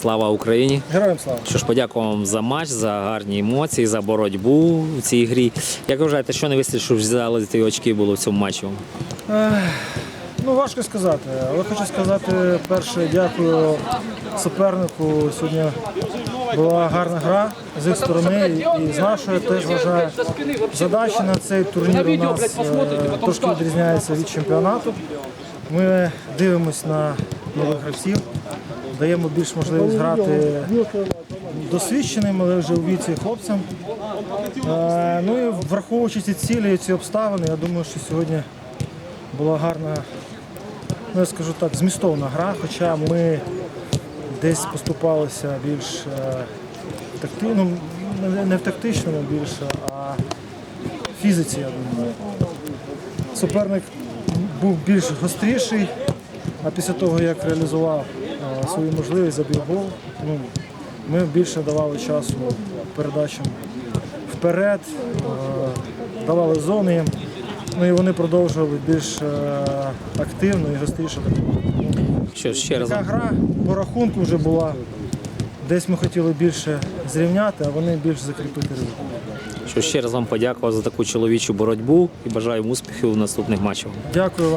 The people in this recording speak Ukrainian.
Слава Україні! Героям слава. Що ж, подякую вам за матч, за гарні емоції, за боротьбу в цій грі. Як ви вважаєте, що не вистачить, щоб взяли ті очки було в цьому матчі? Ну, важко сказати, але хочу сказати перше, дякую супернику. Сьогодні була гарна гра з їх сторони і, з нашої теж вважаю. Задача на цей турнір у нас е, трошки відрізняється від чемпіонату. Ми дивимося на нових гравців, даємо більш можливість грати досвідченим, але вже у віці хлопцям. Е, Ну і враховуючи ці цілі, ці обставини, я думаю, що сьогодні була гарна, ну я скажу так, змістовна гра, хоча ми десь поступалися більш е, в такти, ну, не в тактичному більше, а в фізиці, я думаю. Суперник був більш гостріший, а після того, як реалізував е, свою можливість, забив гол, ну, ми більше давали часу передачам вперед, е, давали зони їм. Ну і вони продовжували більш е, активно і гостріше. Що ж, ще раз Така гра по рахунку вже була. Десь ми хотіли більше зрівняти, а вони більш закріпити результат. що ще раз вам подякував за таку чоловічу боротьбу і бажаю успіхів у наступних матчах. Дякую вам.